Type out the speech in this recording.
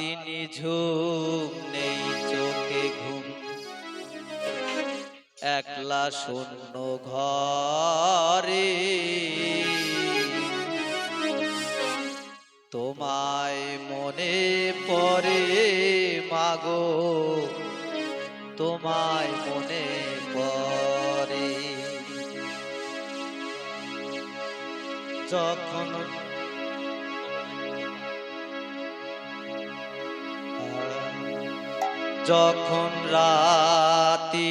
রাতি নিঝুম নেই চোখে ঘুম। একলা শূন্য ঘরে। তোমায় মনে পড়ে, মাগো। তোমায় মনে পড়ে। যখন যখন রাতি